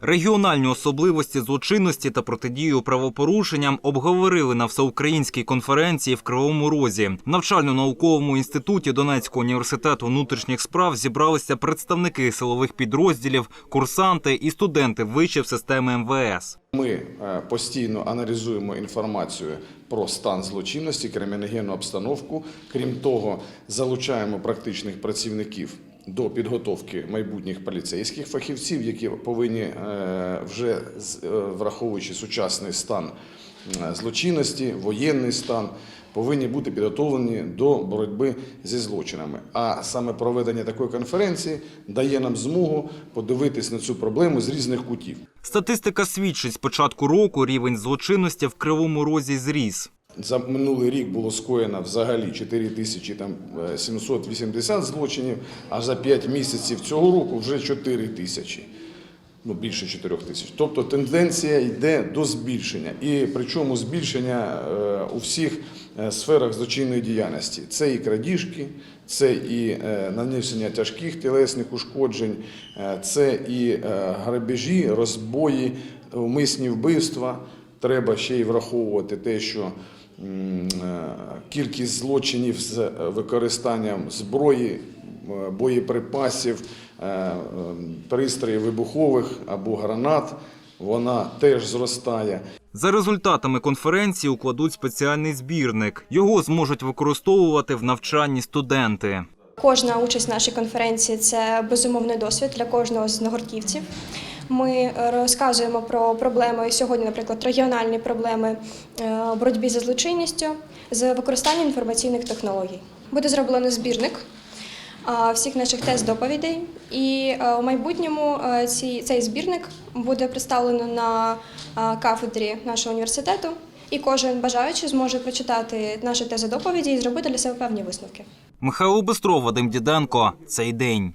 Регіональні особливості злочинності та протидію правопорушенням обговорили на всеукраїнській конференції в Кривому Розі. В навчально-науковому інституті Донецького університету внутрішніх справ зібралися представники силових підрозділів, курсанти і студенти вишів системи МВС. Ми е, постійно аналізуємо інформацію про стан злочинності, криміногенну обстановку. Крім того, залучаємо практичних працівників до підготовки майбутніх поліцейських фахівців, які повинні е, вже е, враховуючи сучасний стан е, злочинності, воєнний стан. Повинні бути підготовлені до боротьби зі злочинами. А саме проведення такої конференції дає нам змогу подивитись на цю проблему з різних кутів. Статистика свідчить, з початку року рівень злочинності в Кривому Розі зріс. За минулий рік було скоєно взагалі 4780 злочинів, а за 5 місяців цього року вже 4 тисячі. Ну, більше 4 тисяч. Тобто тенденція йде до збільшення. І причому збільшення е, у всіх е, сферах злочинної діяльності. Це і крадіжки, це і е, нанесення тяжких тілесних ушкоджень, е, це і е, грабежі, розбої, умисні вбивства. Треба ще й враховувати те, що е, кількість злочинів з е, використанням зброї, е, боєприпасів, пристроїв вибухових або гранат, вона теж зростає. За результатами конференції укладуть спеціальний збірник. Його зможуть використовувати в навчанні студенти. Кожна участь в нашій конференції це безумовний досвід для кожного з нагорківців. Ми е, розказуємо про проблеми сьогодні, наприклад, регіональні проблеми е, боротьбі зі злочинністю з використанням інформаційних технологій. Буде зроблено збірник всіх наших тест-доповідей, і е, у майбутньому ці- цей збірник буде представлено на кафедрі нашого університету, і кожен бажаючий зможе прочитати наші тези доповіді і зробити для себе певні висновки. Михайло Бистров, Вадим Діденко. Цей день.